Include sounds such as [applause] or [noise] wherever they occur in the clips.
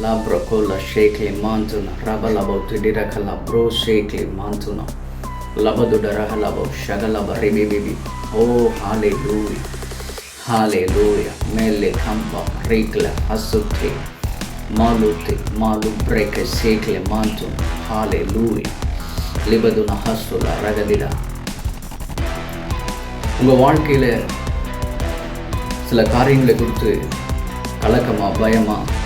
La Labrocola shakely mantuna, Rabalabo tidirakala bro shakely mantuna, Labadudarahalabo shagalaba ribibibi. Oh, hallelujah. Hallelujah. Mele kampa rikla asute. Malute malu breke shakely mantun. Hallelujah. Libaduna hasula ragadida. உங்கள் வாழ்க்கையில் சில காரியங்களை குறித்து கலக்கமாக பயமாக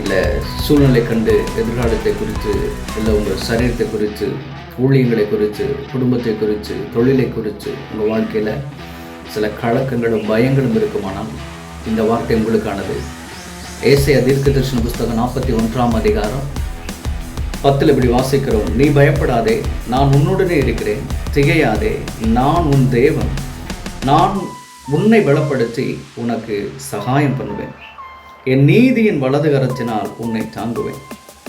இல்லை சூழ்நிலை கண்டு எதிர்காலத்தை குறித்து இல்லை உங்கள் சரீரத்தை குறித்து ஊழியங்களை குறித்து குடும்பத்தை குறித்து தொழிலை குறித்து உங்கள் வாழ்க்கையில் சில கலக்கங்களும் பயங்களும் இருக்குமானால் இந்த வார்த்தை உங்களுக்கானது. ஏசைய தீர்க்க தரிசன புஸ்தகம் நாற்பத்தி ஒன்றாம் அதிகாரம் பத்தில் இப்படி வாசிக்கிறோம். நீ பயப்படாதே நான் உன்னுடனே இருக்கிறேன். திகையாதே நான் உன் தேவன். நான் உன்னை பலப்படுத்தி உனக்கு சகாயம் பண்ணுவேன். என் நீதியின் வலது கரத்தினால் உன்னை தாங்குவேன்.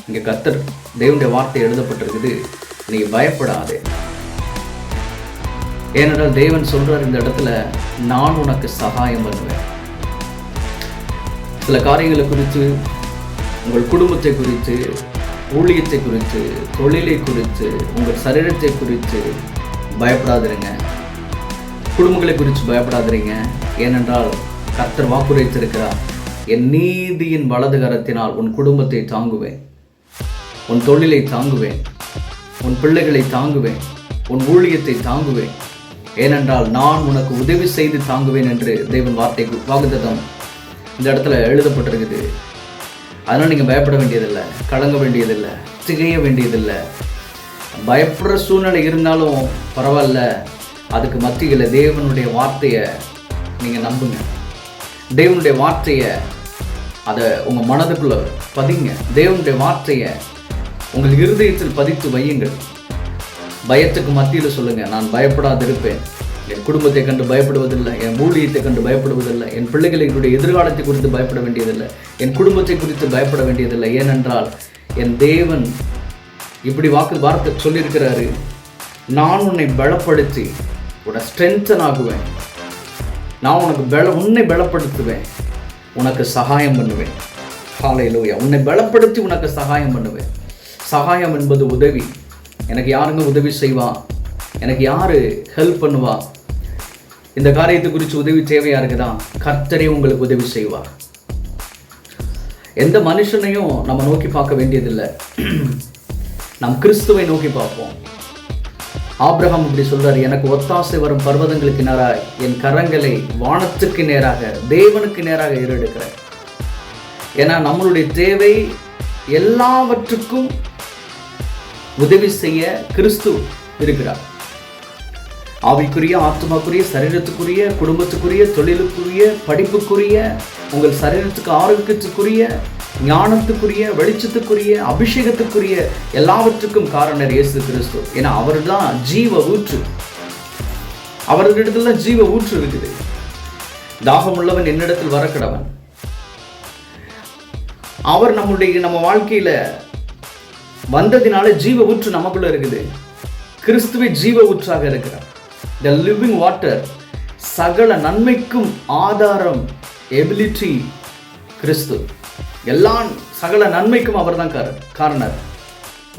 இங்கே கத்தர் தேவனுடைய வார்த்தை எழுதப்பட்டிருக்குது. நீ பயப்படாதே. ஏனென்றால் தேவன் சொல்கிறார் இந்த இடத்துல நான் உனக்கு சகாயம் பண்ணுவேன். சில காரியங்களை குறித்து உங்கள் குடும்பத்தை குறித்து ஊழியத்தை குறித்து தொழிலை குறித்து உங்கள் சரீரத்தை குறித்து பயப்படாதிருங்க. குடும்பங்களை குறித்து பயப்படாதிருங்க. ஏனென்றால் கர்த்தர் வாக்குரைத்திருக்கிறார் என் நீதியின் வலது கரத்தினால் உன் குடும்பத்தை தாங்குவேன். உன் தொழிலை தாங்குவேன். உன் பிள்ளைகளை தாங்குவேன். உன் ஊழியத்தை தாங்குவேன். ஏனென்றால் நான் உனக்கு உதவி செய்து தாங்குவேன் என்று தேவன் வார்த்தை வாக்குத்தம் இந்த இடத்துல எழுதப்பட்டிருக்குது. அதனால் நீங்கள் பயப்பட வேண்டியதில்லை கலங்க வேண்டியதில்லை திகைய வேண்டியதில்லை. பயப்படுற சூழ்நிலை இருந்தாலும் பரவாயில்ல. அதுக்கு மத்தியில் தேவனுடைய வார்த்தையை நீங்கள் நம்புங்க. தேவனுடைய வார்த்தையை அதை உங்கள் மனதுக்குள்ளே பதிங்க. தேவனுடைய வார்த்தையை உங்கள் இருதயத்தில் பதித்து வையுங்கள். பயத்துக்கு மத்தியில் சொல்லுங்கள் நான் பயப்படாது இருப்பேன் என் குடும்பத்தை கண்டு பயப்படுவதில்லை என் ஊழியத்தை கண்டு பயப்படுவதில்லை என் பிள்ளைகளுடைய எதிர்காலத்தை குறித்து பயப்பட வேண்டியதில்லை என் குடும்பத்தை குறித்து பயப்பட வேண்டியதில்லை. ஏனென்றால் என் தேவன் இப்படி வாக்கு வார்த்தை சொல்லியிருக்கிறாரு. நான் உன்னை பலப்படுத்தி உன ஸ்ட்ரென்தன் ஆகுவேன். நான் உனக்கு பல உன்னை பலப்படுத்துவேன். உனக்கு சகாயம் பண்ணுவேன். காலையிலோயா உன்னை பலப்படுத்தி உனக்கு சகாயம் பண்ணுவேன். சகாயம் என்பது உதவி. எனக்கு யாருங்க உதவி செய்வா? எனக்கு யார் ஹெல்ப் பண்ணுவா? இந்த காரியத்தை குறித்து உதவி தேவையாக இருக்குதா? கர்த்தரே உங்களுக்கு உதவி செய்வார் எந்த மனுஷனையும் நம்ம நோக்கி பார்க்க வேண்டியதில்லை. [clears throat] நம் கிறிஸ்துவை நோக்கி பார்ப்போம். ஆப்ரஹாம் இப்படி சொல்றாரு எனக்கு ஒத்தாசை வரும் பர்வதங்களுக்கு நேராக என் கரங்களை வானத்துக்கு நேராக தேவனுக்கு நேராக ஏறெடுக்கிறேன். ஏன்னா நம்மளுடைய தேவை எல்லாவற்றுக்கும் உதவி செய்ய கிறிஸ்து இருக்கிறார். ஆவிக்குரிய ஆத்மாக்குரிய சரீரத்துக்குரிய குடும்பத்துக்குரிய தொழிலுக்குரிய படிப்புக்குரிய உங்கள் சரீரத்துக்கு ஆரோக்கியத்துக்குரிய ஞானத்துக்குரிய வெளிச்சத்துக்குரிய அபிஷேகத்துக்குரிய எல்லாவற்றுக்கும் காரணர் இயேசு கிறிஸ்து. ஏன்னா அவர் தான் ஜீவ ஊற்று. அவர்களிடத்துல ஜீவ ஊற்று இருக்குது. தாகம் உள்ளவன் என்னிடத்தில் வரக்கிடவன். அவர் நம்முடைய நம்ம வாழ்க்கையில வந்ததினால ஜீவ ஊற்று நமக்குள்ள இருக்குது. கிறிஸ்துவை ஜீவ ஊற்றாக இருக்கிறார். த லிவிங் வாட்டர் சகல நன்மைக்கும் ஆதாரம் எபிலிட்டி கிறிஸ்து. எல்லா சகல நன்மைக்கும் அவர் தான் காரணர்.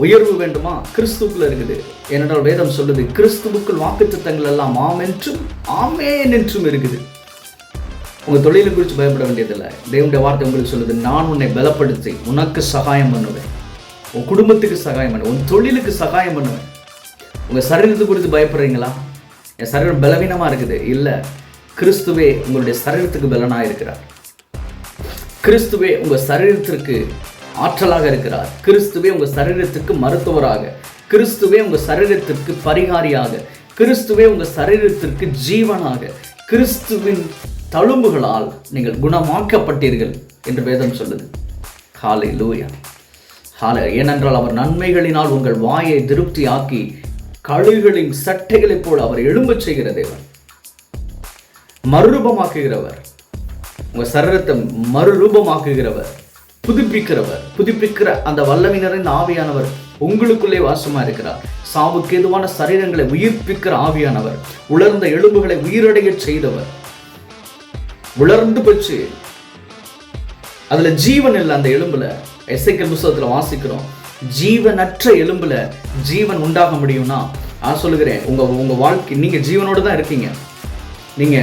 உயர்வு வேண்டுமா? கிறிஸ்துக்குள்ள இருக்குது. ஏனென்றால் வேதம் சொல்லுது கிறிஸ்துவுக்குள் வாக்குத்தத்தங்கள் எல்லாம் ஆம் என்றும் ஆமேன் என்றும் இருக்குது. உங்க தொழிலை குறித்து பயப்பட வேண்டியதில்லை. தேவனுடைய வார்த்தை உங்களுக்கு சொல்லுது நான் உன்னை பலப்படுத்தி உனக்கு சகாயம் பண்ணுவேன். உன் குடும்பத்துக்கு சகாயம் பண்ணுவேன். உன் தொழிலுக்கு சகாயம் பண்ணுவேன். உங்கள் சரீரத்தை குறித்து பயப்படுறீங்களா? என் சரீரம் பலவீனமா இருக்குது. இல்லை கிறிஸ்துவே உங்களுடைய சரீரத்துக்கு பலனாக இருக்கிறார் கிறிஸ்துவே உங்க சரீரத்திற்கு ஆற்றலாக இருக்கிறார். கிறிஸ்துவே உங்க சரீரத்திற்கு மருத்துவராக. கிறிஸ்துவே உங்க சரீரத்திற்கு பரிகாரியாக. கிறிஸ்துவே உங்க சரீரத்திற்கு ஜீவனாக. கிறிஸ்துவின் தழும்புகளால் நீங்கள் குணமாக்கப்பட்டீர்கள் என்று வேதம் சொல்லுது. காலை லூயா காலை ஏனென்றால் அவர் நன்மைகளினால் உங்கள் வாயை திருப்தியாக்கி கழுகுகளின் சட்டைகளைப் போல் அவர் எழும்பச் செய்கிற தேவன். மறுரூபமாக்குகிறவர். உங்க சரீரத்தை மறுரூபமாக்குகிறவர் புதுப்பிக்கிறவர் புதுப்பிக்கிற அந்த வல்லமை நிறைந்த ஆவியானவர் உங்களுக்குள்ளே வாசமா இருக்கிறார். சாவுக்கு எதுவான சரீரங்களை உயிர்ப்பிக்கிற ஆவியானவர் உலர்ந்த எலும்புகளை உயிரடைய செய்தவர். உலர்ந்து போச்சு. அதுல ஜீவன் இல்லை அந்த எலும்புல. எசைக்கல் புஸ்தகத்துல வாசிக்கிறோம். ஜீவனற்ற எலும்புல ஜீவன் உண்டாக முடியும்னா நான் சொல்லுகிறேன் உங்க உங்க வாழ்க்கை நீங்க ஜீவனோடு தான் இருக்கீங்க. நீங்க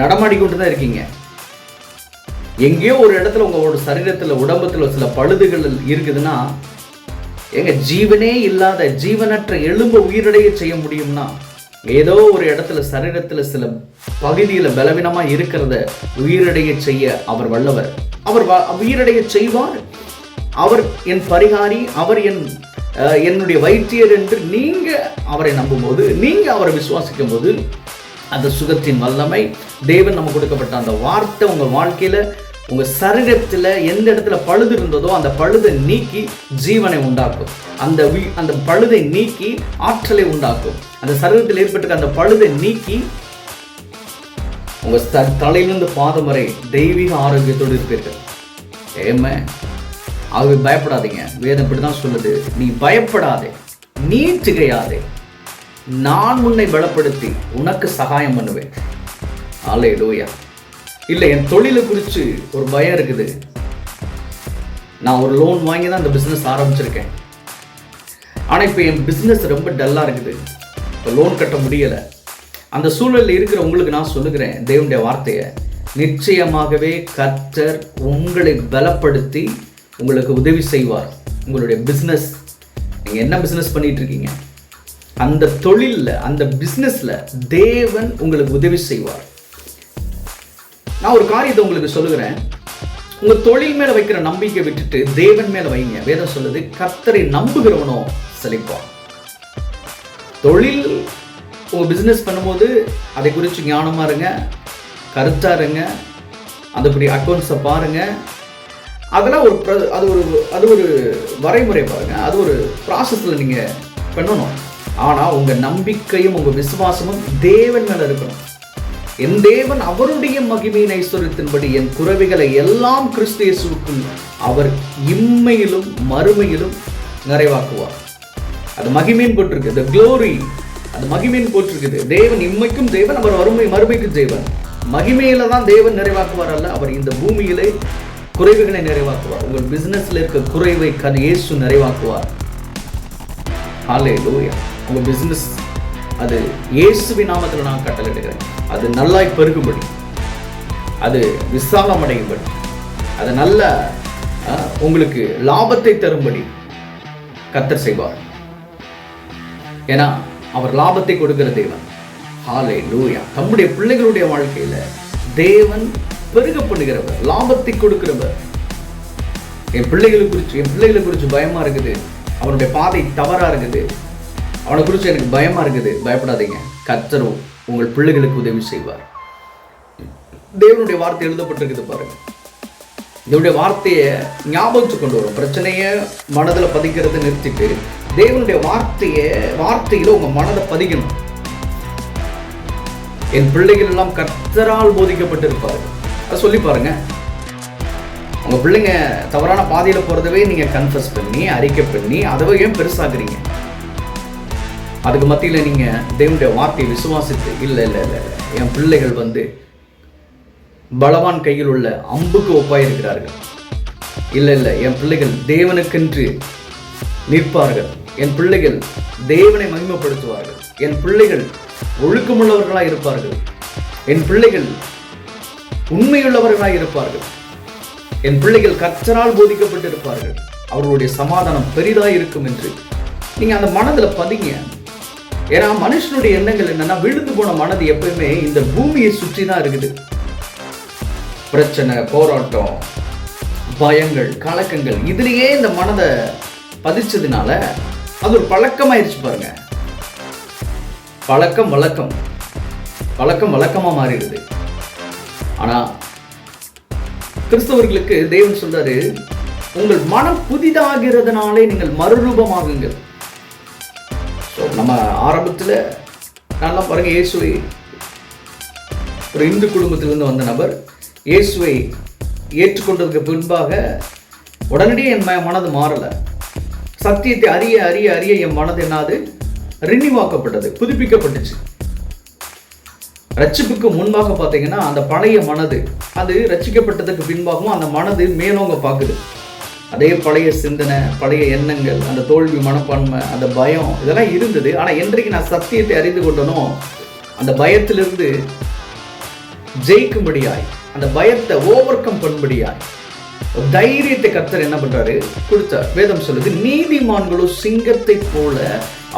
நடமாடிக்கொண்டு தான் இருக்கீங்க. எங்கேயோ ஒரு இடத்துல உங்களோட சரீரத்துல உடம்பத்தில் சில பழுதுகள் இருக்குதுன்னா எங்க ஜீவனே இல்லாத ஜீவனற்ற எலும்பு உயிரடைய செய்ய முடியும்னா ஏதோ ஒரு இடத்துல சரீரத்துல சில பகுதியில பலவீனமாக இருக்கிறத உயிரடைய செய்ய அவர் வல்லவர். அவர் வ- உயிரடைய செய்வார். அவர் என் பரிகாரி அவர் என் அஹ், என்னுடைய வைத்தியர் என்று நீங்க அவரை நம்பும்போது நீங்க அவரை விசுவாசிக்கும் போது அந்த சுகத்தின் வல்லமை தேவன் நம்ம கொடுக்கப்பட்ட அந்த வார்த்தை உங்கள் வாழ்க்கையில உங்க சரீரத்துல எந்த இடத்துல பழுது இருந்ததோ அந்த பழுதை நீக்கி ஜீவனை உண்டாக்கும். அந்த உயி- அந்த பழுதை நீக்கி ஆற்றலை உண்டாக்கும். அந்த சரீரத்தில் ஏற்பட்டிருக்க அந்த பழுதை நீக்கி உங்க த- தலையிலிருந்து பாதம் வரை தெய்வீக ஆரோக்கியத்தோடு இருப்பீர்கள். ஏமே ஆகவே பயப்படாதீங்க. வேதம் இப்படி தான் சொல்லுது. நீ பயப்படாதே. நீ திகையாதே. நான் உன்னை பலப்படுத்தி உனக்கு சகாயம் பண்ணுவேன். ஆலே லோயா இல்லை என் தொழிலை குறித்து ஒரு பயம் இருக்குது. நான் ஒரு லோன் வாங்கி தான் அந்த பிஸ்னஸ் ஆரம்பிச்சிருக்கேன். ஆனால் இப்போ என் பிஸ்னஸ் ரொம்ப டல்லாக இருக்குது. இப்போ லோன் கட்ட முடியலை. அந்த சூழலில் இருக்கிற உங்களுக்கு நான் சொல்லுகிறேன் தேவனுடைய வார்த்தையை. நிச்சயமாகவே கர்த்தர் உங்களை பலப்படுத்தி உங்களுக்கு உதவி செய்வார். உங்களுடைய பிஸ்னஸ் நீங்கள் என்ன பிஸ்னஸ் பண்ணிகிட்ருக்கீங்க அந்த தொழிலில் அந்த பிஸ்னஸில் தேவன் உங்களுக்கு உதவி செய்வார். நான் ஒரு காரியத்தை உங்களுக்கு சொல்லுகிறேன். உங்க தொழில் மேல வைக்கிற நம்பிக்கை விட்டுட்டு தேவன் மேல வைங்க. வேதம் சொல்லுது கர்த்தரை நம்புகிறவனோ செழிப்பான். தொழில் ஒரு பிஸ்னஸ் பண்ணும்போது அதை குறித்து ஞானமா இருங்க கருத்தாக இருங்க அதுபடி அக்கௌண்ட்ஸை பாருங்க. அதெல்லாம் ஒரு ப்ர அது ஒரு அது ஒரு வரைமுறை பாருங்க. அது ஒரு ப்ராசஸில் நீங்க பண்ணணும். ஆனா உங்க நம்பிக்கையும் உங்க விசுவாசமும் தேவன் மேல இருக்கணும். என் தேவன் அவருடைய மகிமையின் ஐஸ்வர்யத்தின்படி என் குறவைகளை எல்லாம் கிறிஸ்துவயேசுவுக்கும் அவர் இம்மையிலும் மறுமையிலும் நிறைவாக்குவார். அது மகிமையின் போட்டிருக்கு the glory அது மகிமையின் போட்டிருக்குது தேவன் இம்மைக்கும் தேவன் அவர் வறுமை மறுமைக்கும் தேவன். மகிமையில தான் தேவன் நிறைவாக்குவார் அல்ல அவர் இந்த பூமியிலே குறைவுகளை நிறைவாக்குவார். உங்கள் பிசினஸ்ல இருக்க குறைவை கர் இயேசு நிறைவாக்குவார். ஆலே லோயா உங்க பிசினஸ் அது இயேசுவின் நாமத்தில் நான் கட்டளிடுகிறேன் அது நல்லாய் பெருகும்படி. அது விசாலமடையும்படி. அது நல்ல உங்களுக்கு லாபத்தை தரும்படி கத்தர் செய்வார். ஏன்னா அவர் லாபத்தை கொடுக்கிற தேவன். ஹாலே லூயா தம்முடைய பிள்ளைகளுடைய வாழ்க்கையில தேவன் பெருக பண்ணுகிறவர் லாபத்தை கொடுக்கிறவர். என் பிள்ளைகளை குறித்து என் பிள்ளைகளை குறித்து பயமா இருக்குது. அவனுடைய பாதை தவறா இருக்குது. அவனை குறித்து எனக்கு பயமா இருக்குது. பயப்படாதீங்க. கத்தரும் உங்கள் பிள்ளைகளுக்கு உதவி செய்வார். தேவனுடைய வார்த்தை எழுதப்பட்டிருக்குது பாருங்க. தேவனுடைய வார்த்தையை ஞாபகத்துக்கு கொண்டு வரும். பிரச்சனையை மனதில் பதிக்கிறது நிறுத்திட்டு தேவனுடைய வார்த்தையை வார்த்தையில உங்க மனதை பதிக்கணும். என் பிள்ளைகள் எல்லாம் கர்த்தரால் போதிக்கப்பட்டிருப்பார்கள். அதை சொல்லி பாருங்க. உங்க பிள்ளைங்க தவறான பாதையில போறதவே நீங்க கன்ஃபஸ் பண்ணி அறிக்கை பண்ணி அதவே ஏன் பெருசாக்குறீங்க? அதுக்கு மத்தியில நீங்க தேவனுடைய வார்த்தையை விசுவாசித்து இல்ல இல்ல இல்ல இல்லை என் பிள்ளைகள் வந்து பலவான் கையில் உள்ள அம்புக்கு ஒப்பாய் இருக்கிறார்கள் இல்ல இல்ல என் பிள்ளைகள் தேவனுக்கென்று நிற்பார்கள். என் பிள்ளைகள் தேவனை மகிமைப்படுத்துவார்கள். என் பிள்ளைகள் ஒழுக்கமுள்ளவர்களாக இருப்பார்கள். என் பிள்ளைகள் உண்மையுள்ளவர்களாக இருப்பார்கள். என் பிள்ளைகள் கச்சரால் போதிக்கப்பட்டு இருப்பார்கள் அவர்களுடைய சமாதானம் பெரிதாக இருக்கும் என்று நீங்க அந்த மனதுல பதிங்க. ஏன்னா மனுஷனுடைய எண்ணங்கள் என்னன்னா விழுந்து போன மனது எப்பயுமே இந்த பூமியை சுற்றி தான் இருக்குது. பிரச்சனை போராட்டம் பயங்கள் கலக்கங்கள் இதுலயே இந்த மனதை பதிச்சதுனால அது ஒரு பழக்கமாயிருச்சு பாருங்க. பழக்கம் வழக்கம். பழக்கம் வழக்கமா மாறிடுது. ஆனா கிறிஸ்தவர்களுக்கு தேவன் சொல்றாரு உங்கள் மனம் புதிதாகிறதுனாலே நீங்கள் மறுரூபமாகுங்கள். நம்ம ஆரம்பத்தில் நல்லா பாருங்கள் இயேசுவை ஒரு இந்து குடும்பத்திலிருந்து வந்த நபர். இயேசுவை ஏற்றுக்கொண்டதுக்கு பின்பாக உடனடியே என் ம- மனது மாறலை. சத்தியத்தை அறிய அறிய அறிய என் மனது என்னது? ரினிவாக்கப்பட்டது புதுப்பிக்கப்பட்டுச்சு. ரட்சிப்புக்கு முன்பாக பார்த்தீங்கன்னா அந்த பழைய மனது அது ரட்சிக்கப்பட்டதுக்கு பின்பாகவும் அந்த மனது மேலோங்க பார்க்குது. அதே பழைய சிந்தனை பழைய எண்ணங்கள் அந்த தோல்வி மனப்பான்மை அந்த பயம் இதெல்லாம் இருந்தது. ஆனால் என்றைக்கு நான் சத்தியத்தை அறிந்து கொண்டனோ அந்த பயத்திலிருந்து ஜெயிக்கும்படியாய் அந்த பயத்தை ஓவர் கம் பண்ணும்படியாய் தைரியத்தை கர்த்தர் என்ன பண்றாரு? கொடுத்தார். வேதம் சொல்லுது நீதிமான்களோ சிங்கத்தை போல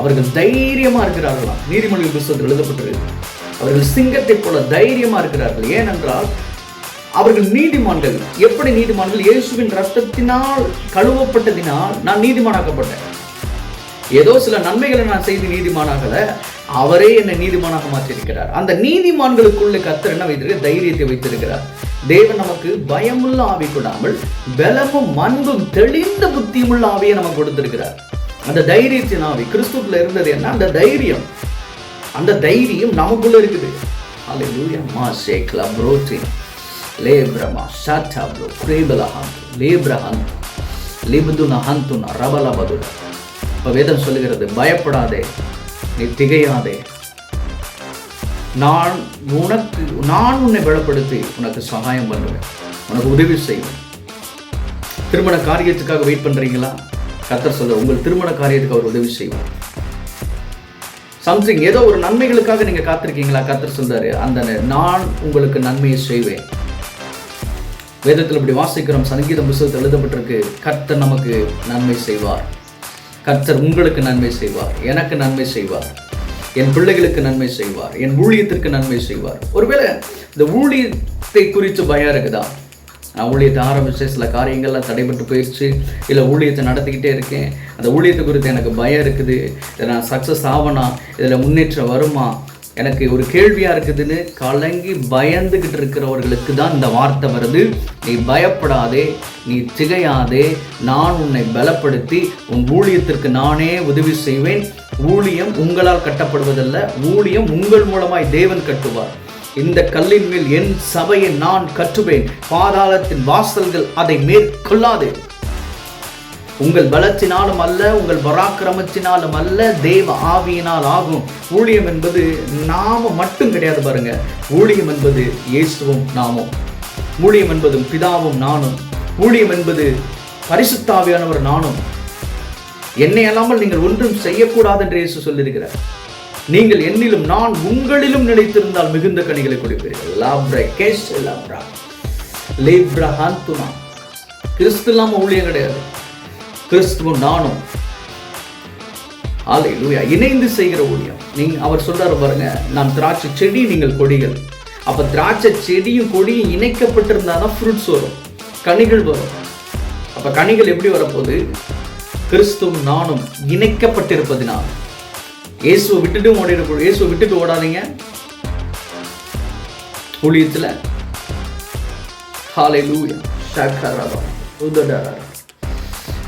அவர்கள் தைரியமா இருக்கிறார்களாம். நீதிமொழி புத்தகத்தில் எழுதப்பட்டிருக்கு. அவர்கள் சிங்கத்தை போல தைரியமா இருக்கிறார்கள். ஏனென்றால் அவர்கள் நீதிமான்கள். எப்படி நீதிமான்கள்? இயேசுவின் ரத்தத்தினால் கழுவப்பட்டதினால் நான் நீதிமானாக்கப்பட்டேன். ஏதோ சில நன்மைகளை நான் செய்து நீதிமானாகல அவரே என்னை நீதிமானாக மாற்றியிருக்கிறார். அந்த நீதிமான்களுக்குள்ள கத்தர் என்ன வைத்திருக்க தைரியத்தை வைத்திருக்கிறார். தேவன் நமக்கு பயமுள்ள ஆவி கொடாமல் பலமும் அன்பும் தெளிந்த புத்தியுமுள்ள ஆவியை நமக்கு கொடுத்திருக்கிறார். அந்த தைரியத்தின் ஆவி கிறிஸ்துக்குள்ள இருந்தது என்ன? அந்த தைரியம். அந்த தைரியம் நமக்குள்ள இருக்குது. அல்லேலூயா மா ஷேக்லா ப்ரோட்டின் லேப்ரமா ஷாட்டாப்லோ கிரேபலஹாந்து லேப்ரஹாந்து லிபுதுன ஹந்துன ரபலபதுன இப்போ வேதம் சொல்லுகிறது பயப்படாதே நீ திகையாதே. நான் உனக்கு நான் உன்னை பலப்படுத்தி உனக்கு சகாயம் பண்ணுவேன். உனக்கு உதவி செய்வேன். திருமண காரியத்துக்காக வெயிட் பண்றீங்களா? கத்தர் சொல்ல உங்கள் திருமண காரியத்துக்கு அவர் உதவி செய்வார். சம்திங் ஏதோ ஒரு நன்மைகளுக்காக நீங்க காத்திருக்கீங்களா? கத்தர் சொல்றாரு அந்த நான் உங்களுக்கு நன்மையை செய்வேன். வேதத்தில் இப்படி வாசிக்கிறோம் சங்கீத புஸ்தகத்தில் எழுதப்பட்டிருக்கு கர்த்தர் நமக்கு நன்மை செய்வார். கர்த்தர் உங்களுக்கு நன்மை செய்வார். எனக்கு நன்மை செய்வார். என் பிள்ளைகளுக்கு நன்மை செய்வார். என் ஊழியத்திற்கு நன்மை செய்வார். ஒருவேளை இந்த ஊழியத்தை குறித்து பயம் இருக்குதா? நான் ஊழியத்தை ஆரம்பித்து சில காரியங்கள்லாம் தடைபட்டு போயிடுச்சு இல்லை ஊழியத்தை நடத்திக்கிட்டே இருக்கேன். அந்த ஊழியத்தை குறித்து எனக்கு பயம் இருக்குது. இதில் நான் சக்ஸஸ் ஆவனா? இதில் முன்னேற்றம் வருமா? எனக்கு ஒரு கேள்வியாக இருக்குதுன்னு கலங்கி பயந்துக்கிட்டு இருக்கிறவர்களுக்கு தான் இந்த வார்த்தை வருது. நீ பயப்படாதே நீ திகையாதே நான் உன்னை பலப்படுத்தி உன் ஊழியத்திற்கு நானே உதவி செய்வேன். ஊழியம் உங்களால் கட்டப்படுவதல்ல ஊழியம் உங்கள் மூலமாய் தேவன் கட்டுவார். இந்த கல்லின் மேல் என் சபையை நான் கட்டுவேன். பாதாளத்தின் வாசல்கள் அதை மேற்கொள்ளாதே. உங்கள் பலத்தினாலும் அல்ல உங்கள் பராக்கிரமத்தினாலும் அல்ல தெய்வ ஆவியினால் ஆகும். ஊழியம் என்பது நாம மட்டும் கிடையாது பாருங்க. ஊழியம் என்பது இயேசுவும் நாமும். ஊழியம் என்பதும் பிதாவும் நானும். ஊழியம் என்பது பரிசுத்தாவியானவர் நானும். என்னை அல்லாமல் நீங்கள் ஒன்றும் செய்யக்கூடாது என்று இயேசு சொல்லியிருக்கிறார். நீங்கள் என்னிலும் நான் உங்களிலும் நினைத்திருந்தால் மிகுந்த கனிகளை கொடுப்பீர்கள். லாப்ரா கேஷ் லாப்ரா. லேப்ரா கிறிஸ்து இல்லாம ஊழியம் கிடையாது. கிறிஸ்துவும் நானும். ஆலையிலூயா லூயா இணைந்து செய்கிற ஊழியம். நீங்க அவர் சொல்றாரு பாருங்க நான் திராட்சை செடி நீங்கள் கொடிகள். அப்ப திராட்சை செடியும் கொடியும் இணைக்கப்பட்டிருந்தாதான் தான் ஃப்ரூட்ஸ் வரும். கனிகள் வரும். அப்ப கனிகள் எப்படி வரப்போகுது? கிறிஸ்துவும் நானும் இணைக்கப்பட்டிருப்பதினால். இயேசுவை விட்டுட்டு ஓடிட இயேசுவை விட்டுட்டு ஓடாதீங்க. ஊழியத்தில். ஹாலை லூயா ஷக்கரபா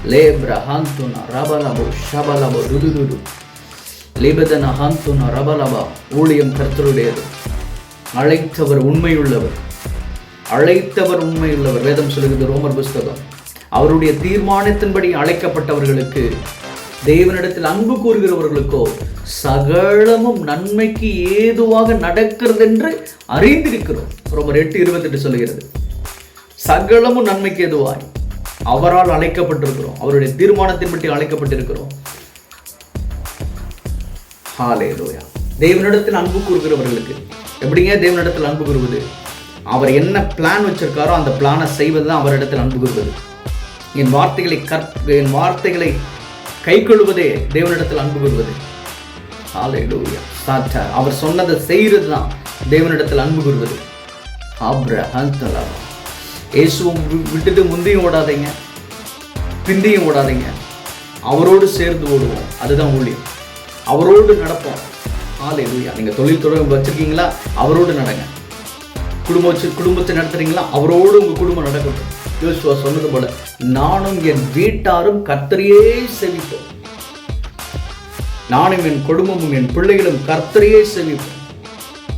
லேப்ரா ஹாந்தோனா ரபலபோ ஷபலபோ டுடுடுடு லேபதன ஹாந்தோனா ரபலபா ஊழியம் கர்த்தருடையது அழைத்தவர் உண்மையுள்ளவர் அழைத்தவர் உண்மையுள்ளவர் வேதம் சொல்லுகிறது ரோமர் புஸ்தகம். அவருடைய தீர்மானத்தின்படி அழைக்கப்பட்டவர்களுக்கு தெய்வனிடத்தில் அன்பு கூறுகிறவர்களுக்கோ சகலமும் நன்மைக்கு ஏதுவாக நடக்கிறது என்று அறிந்திருக்கிறோம். ரோமர் எட்டு இருபத்தெட்டு சொல்லுகிறது. சகலமும் நன்மைக்கு எதுவாய் அவரால் அழைக்கப்பட்டிருக்கிறோம். அவருடைய தீர்மானத்தின்படி அழைக்கப்பட்டிருக்கிறோம். ஹாலே லோயா தேவனிடத்தில் அன்பு கூறுகிறவர்களுக்கு எப்படிங்க தேவனிடத்தில் அன்பு கூறுவது? அவர் என்ன பிளான் வச்சிருக்காரோ அந்த பிளானை செய்வது தான் அவரிடத்தில் அன்பு கூறுவது. என் வார்த்தைகளை கற் என் வார்த்தைகளை கை கொள்வதே தேவனிடத்தில் அன்பு கூறுவது. சாச்சா அவர் சொன்னதை செய்கிறது தான் தேவனிடத்தில் அன்பு கூறுவது. ஆப்ர இயேசுவும் விட்டுட்டு முந்தையும் ஓடாதீங்க. பிந்தையும் ஓடாதீங்க. அவரோடு சேர்ந்து ஓடுவோம். அதுதான் ஊழியம். அவரோடு நடப்போம். ஆலை லூயா நீங்கள் தொழில் தொடர்பு வச்சுருக்கீங்களா? அவரோடு நடங்க. குடும்ப வச்சு குடும்பத்தை நடத்துறீங்களா? அவரோடு உங்கள் குடும்பம் நடக்கட்டும். யோசுவா சொன்னது போல நானும் என் வீட்டாரும் கர்த்தரையே செவிப்போம். நானும் என் குடும்பமும் என் பிள்ளைகளும் கர்த்தரையே செவிப்போம்.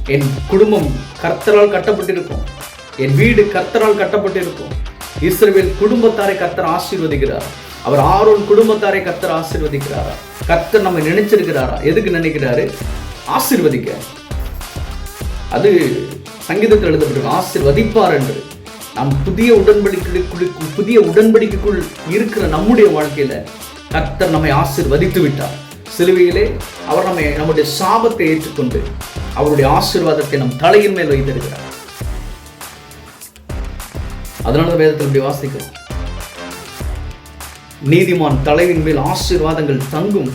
என் குடும்பம் கர்த்தரால் கட்டப்பட்டிருக்கும். என் வீடு கத்தரால் கட்டப்பட்டிருக்கும். இஸ்ரேல் குடும்பத்தாரை கத்தர் ஆசீர்வதிக்கிறார். அவர் ஆரோன் குடும்பத்தாரை கத்தர் ஆசீர்வதிக்கிறாரா? கத்தர் நம்ம நினைச்சிருக்கிறாரா? எதுக்கு நினைக்கிறாரு? ஆசீர்வதிக்க. அது சங்கீதத்தில் எழுதப்பட்டிருக்கு. ஆசிர்வதிப்பார் என்று. நாம் புதிய உடன்படிக்கைக்குள் புதிய உடன்படிக்கைக்குள் இருக்கிற நம்முடைய வாழ்க்கையில கர்த்தர் நம்மை ஆசிர்வதித்து விட்டார். சிலுவையிலே அவர் நம்மை நம்முடைய சாபத்தை ஏற்றுக்கொண்டு அவருடைய ஆசீர்வாதத்தை நம் தலையின் மேல் வைத்திருக்கிறார். அதனால தான் வேதத்தில் இப்படி வாசிக்கிறோம். நீதிமான் தலைவின் மேல் ஆசீர்வாதங்கள் தங்கும்.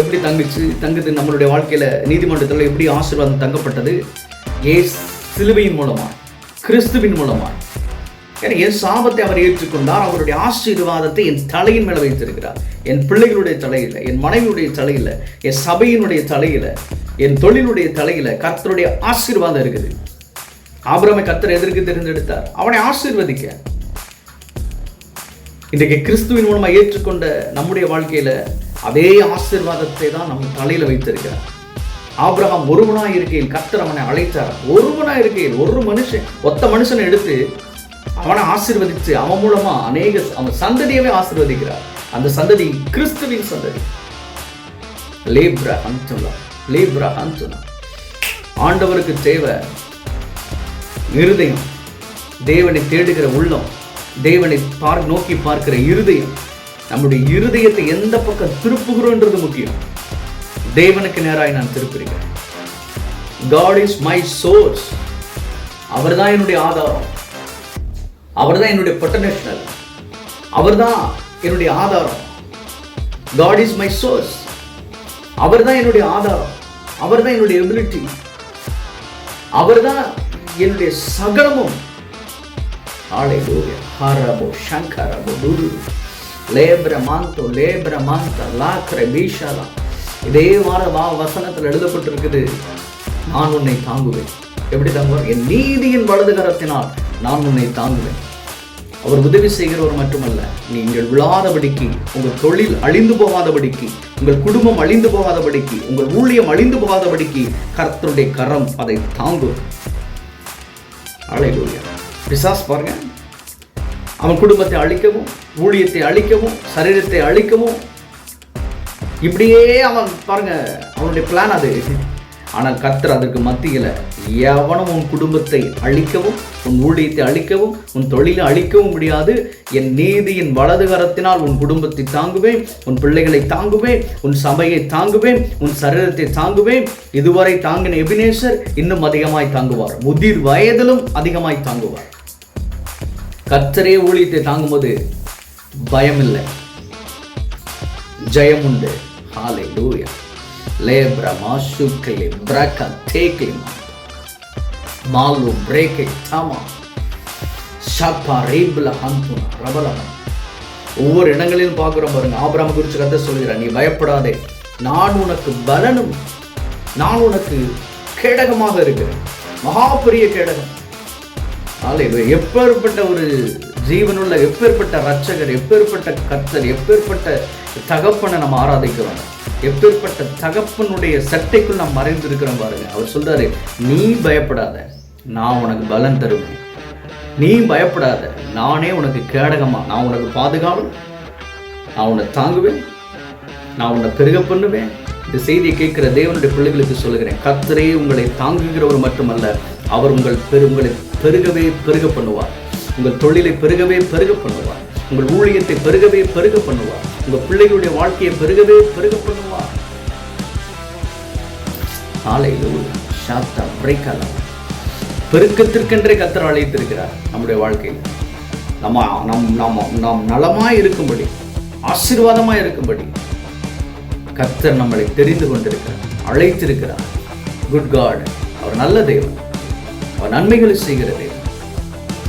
எப்படி தங்கிச்சு தங்குது நம்மளுடைய வாழ்க்கையில? நீதிமன்றத்தில் எப்படி ஆசீர்வாதம் தங்கப்பட்டது? ஏ சிலுவையின் மூலமாக கிறிஸ்துவின் மூலமா ஏன்னா என் சாபத்தை அவர் ஏற்றுக்கொண்டார் அவருடைய ஆசீர்வாதத்தை என் தலையின் மேல வைத்திருக்கிறார். என் பிள்ளைகளுடைய தலையில் என் மனைவியுடைய தலையில் என் சபையினுடைய தலையில என் தொழிலுடைய தலையில கர்த்தருடைய ஆசீர்வாதம் இருக்குது. ஆபிரமை கத்தர் எதற்கு தேர்ந்தெடுத்தார்? அவனை ஆசீர்வதிக்க. இன்றைக்கு கிறிஸ்துவின் மூலமா ஏற்றுக்கொண்ட நம்முடைய வாழ்க்கையில அதே ஆசீர்வாதத்தை தான் நம்ம தலையில வைத்திருக்கிறார். ஆபிரகாம் ஒருவனாக இருக்கையில் கத்தர் அவனை அழைத்தார். ஒருவனாக இருக்கையில் ஒரு மனுஷன் ஒத்த மனுஷனை எடுத்து அவனை ஆசீர்வதித்து அவன் மூலமா அநேக அவன் சந்ததியவே ஆசீர்வதிக்கிறார். அந்த சந்ததி கிறிஸ்துவின் சந்ததி. லேப்ரா ஹந்துலா ஆண்டவருக்கு தேவை இருதயம். தேவனை தேடுகிற உள்ளம் தேவனை பார் நோக்கி பார்க்கிற இருதயம். நம்முடைய இருதயத்தை எந்த பக்கம் திருப்புகிறோன்றது முக்கியம். தேவனுக்கு நேராக நான் திருப்புகிறேன். காட் இஸ் மை சோர்ஸ் அவர்தான் என்னுடைய ஆதாரம். அவர்தான் என்னுடைய பொட்டனேஷனல் அவர்தான் என்னுடைய ஆதாரம். காட் இஸ் மை சோர்ஸ் அவர்தான் என்னுடைய ஆதாரம். அவர்தான் என்னுடைய எபிலிட்டி அவர்தான் என்னுடைய சகலமும் லேபிர மாந்தோ லேபிர மாந்த லாக்ர பீஷாலா இதே வார வா வசனத்தில் எழுதப்பட்டிருக்குது. நான் உன்னை தாங்குவேன். எப்படி தாங்குவார் என் நீதியின் வலது கரத்தினால் நான் உன்னை தாங்குவேன். அவர் உதவி செய்கிறவர் மட்டுமல்ல நீங்கள் விழாதபடிக்கு உங்கள் தொழில் அழிந்து போகாதபடிக்கு உங்கள் குடும்பம் அழிந்து போகாதபடிக்கு உங்கள் ஊழியம் அழிந்து போகாதபடிக்கு கர்த்தருடைய கரம் அதை தாங்கும். அலையிலூயா. பிசாஸ் பாருங்க. அவன் குடும்பத்தை அழிக்கவும் ஊழியத்தை அழிக்கவும் சரீரத்தை அழிக்கவும் இப்படியே அவன் பாருங்க அவனுடைய பிளான் அது. ஆனால் கர்த்தர் அதற்கு மத்தியில் எவனும் உன் குடும்பத்தை அழிக்கவும் உன் ஊழியத்தை அழிக்கவும் உன் தொழிலை அழிக்கவும் முடியாது. என் நீதியின் வலதுகரத்தினால் உன் குடும்பத்தை தாங்குவேன் உன் பிள்ளைகளை தாங்குவேன் உன் சபையை தாங்குவேன் உன் சரீரத்தை தாங்குவேன். இதுவரை தாங்கின எபினேசர் இன்னும் அதிகமாய் தாங்குவார். முதிர் வயதிலும் அதிகமாய் தாங்குவார். கர்த்தரே ஊழியத்தை தாங்கும்போது பயம் இல்லை ஜெயம் உண்டு ஹாலே லூயா லேப்ரா மாசுக்கலே braka teklima malu breke tama. ஷப்பா ரேபிள ஹந்துனா ரபலகம் ஒவ்வொரு இடங்களிலும் பார்க்குறோம் பாருங்க. ஆபராம குறித்து கதை சொல்கிறார் நீ பயப்படாதே. நான் உனக்கு பலனும் நான் உனக்கு கேடகமாக இருக்கிறேன். மகா பெரிய கேடகம். ஆலையில எப்பேற்பட்ட ஒரு ஜீவனுள்ள எப்பேற்பட்ட ரட்சகர் எப்பேற்பட்ட கத்தர் எப்பேற்பட்ட தகப்பனை நம்ம ஆராதிக்கிறோம். எப்பேற்பட்ட தகப்பனுடைய சட்டைக்குள் நாம் மறைந்திருக்கிறோம் பாருங்க. அவர் சொல்றாரு நீ பயப்படாத நான் உனக்கு பலன் தருவேன். நீ பயப்படாத நானே உனக்கு கேடகமா நான் உனக்கு பாதுகாவல் நான் உன்னை தாங்குவேன் நான் உன்னை பெருக பண்ணுவேன். இந்த செய்தியை கேட்கிற தேவனுடைய பிள்ளைகளுக்கு சொல்லுகிறேன் கத்தரே உங்களை தாங்குகிறவர் மட்டுமல்ல அவர் உங்கள் பெரு உங்களை பெருகவே பெருக பண்ணுவார். உங்கள் தொழிலை பெருகவே பெருக பண்ணுவார். உங்கள் ஊழியத்தை பெருகவே பெருக பண்ணுவார் உங்கள் பிள்ளைகளுடைய வாழ்க்கையை பெருகவே பெருக பண்ணுவார் ஆலையில் ஷாத்தா பிரேக்கலா பெருக்கத்திற்கென்றே கத்தர் அழைத்திருக்கிறார் நம்முடைய வாழ்க்கையில். நம்ம நம் நாம் நாம் நலமாய் இருக்கும்படி ஆசீர்வாதமாக இருக்கும்படி கத்தர் நம்மளை தெரிந்து கொண்டிருக்கிறார் அழைத்திருக்கிறார். குட் காட் அவர் நல்ல தெய்வம் அவர் நன்மைகளை செய்கிற தெய்வம்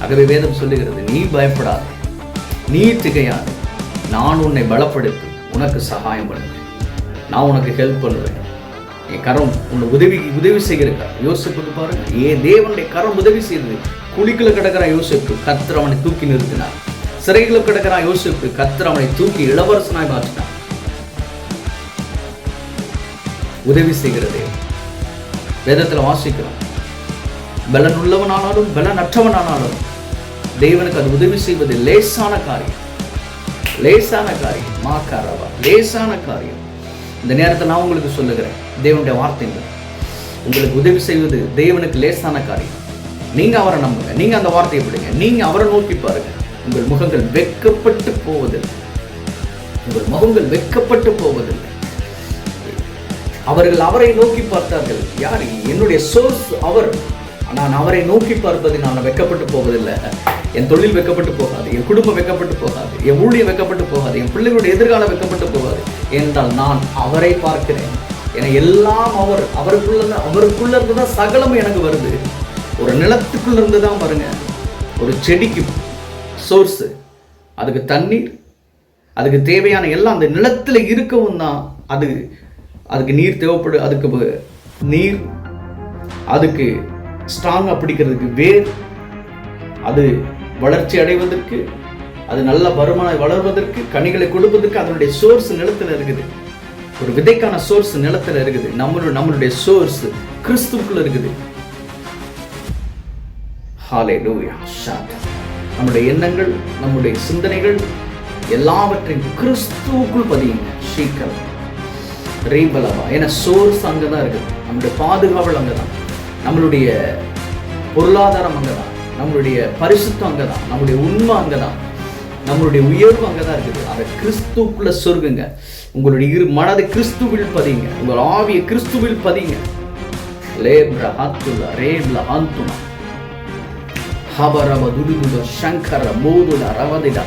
ஆகவே வேதம் சொல்லுகிறது நீ பயப்படாதே. நீ திகையாது. நான் உன்னை பலப்படுத்தி உனக்கு சகாயம் பண்ணுவேன். நான் உனக்கு ஹெல்ப் பண்ணுவேன். என் கரம் உன்னை உதவி உதவி செய்கிறக்கா? யோசிப்புக்கு பாருங்க. ஏன் தேவனுடைய கரம் உதவி செய்யுது குழிக்குள்ள கிடக்கிறான் யோசிப்பு கர்த்தர் அவனை தூக்கி நிறுத்தினார். சிறைகளை கிடக்கிறான் யோசிப்பு கர்த்தர் அவனை தூக்கி இளவரசனாய் மாற்றினார். உதவி செய்கிறது வேதத்தில் வாசிக்கிறோம். பலன் உள்ளவனானாலும் பலன் அற்றவனானாலும் தேவனுக்கு அது உதவி செய்வது லேசான காரியம். லேசான காரியம். மாக்காரவா லேசான காரியம். இந்த நேரத்தை நான் உங்களுக்கு சொல்லுகிறேன். தேவனுடைய வார்த்தைகள். உங்களுக்கு உதவி செய்வது தேவனுக்கு லேசான காரியம். நீங்க அவரை நம்புங்க. நீங்க அந்த வார்த்தையை பிடிங்க நீங்க அவரை நோக்கி பாருங்க. உங்கள் முகங்கள் வெட்கப்பட்டு போவதில்லை. உங்கள் முகங்கள் வெக்கப்பட்டு போவதில்லை. அவர்கள் அவரை நோக்கி பார்த்தார்கள். யார்? என்னுடைய சோர்ஸ் அவர். நான் அவரை நோக்கி பார்ப்பது நான் வெட்கப்பட்டு போவதில்லை. என் தொழில் வெக்கப்பட்டு போகாது என் குடும்பம் வெக்கப்பட்டு போகாது என் ஊழியம் வெட்கப்பட்டு போகாது என் பிள்ளைகளுடைய எதிர்காலம் வெக்கப்பட்டு போகாது என்றால் நான் அவரை பார்க்கிறேன். என எல்லாம் அவர் அவருக்குள்ள அவருக்குள்ள இருந்து தான் சகலமும் எனக்கு வருது. ஒரு நிலத்துக்குள்ள இருந்து தான் பாருங்க. ஒரு செடிக்கு சோர்ஸு அதுக்கு தண்ணீர் அதுக்கு தேவையான எல்லாம் அந்த நிலத்தில் இருக்கவும் தான் அது அதுக்கு நீர் தேவைப்படு அதுக்கு நீர் அதுக்கு ஸ்ட்ராங்காக பிடிக்கிறதுக்கு வேர் அது வளர்ச்சி அடைவதற்கு அது நல்ல வருமானம் வளர்வதற்கு கனிகளை கொடுப்பதற்கு அதனுடைய சோர்ஸ் நிலத்தில் இருக்குது. ஒரு விதைக்கான சோர்ஸ் நிலத்தில் இருக்குது. நம்மளுடைய நம்மளுடைய சோர்ஸ் கிறிஸ்துக்குள்ள இருக்குது. ஹalleluya ஷாத் நம்முடைய எண்ணங்கள் நம்முடைய சிந்தனைகள் எல்லாவற்றையும் கிறிஸ்துவுக்குள் பதியுங்க. சீக்கிரம் ரீபலவா ஏன்னா சோர்ஸ் அங்கே தான் இருக்குது. நம்முடைய பாதுகாவல் அங்கே தான் நம்மளுடைய பொருளாதாரம் அங்கே தான் நம்மளுடைய பரிசுத்தம் அங்கே தான் நம்மளுடைய உண்மை அங்கே தான் நம்மளுடைய உயர்வு அங்கே தான் இருக்குது. அதை கிறிஸ்துக்குள்ள சொருகுங்க. உங்களுடைய இரு மனதை கிறிஸ்துவில் பதிங்க உங்கள் ஆவிய கிறிஸ்துவில் பதிங்க லேப்ர ஹாத்துல ரேப்ல ஹாந்துனா ஹபரவ துடுதுட சங்கர மோதுல ரவதிடா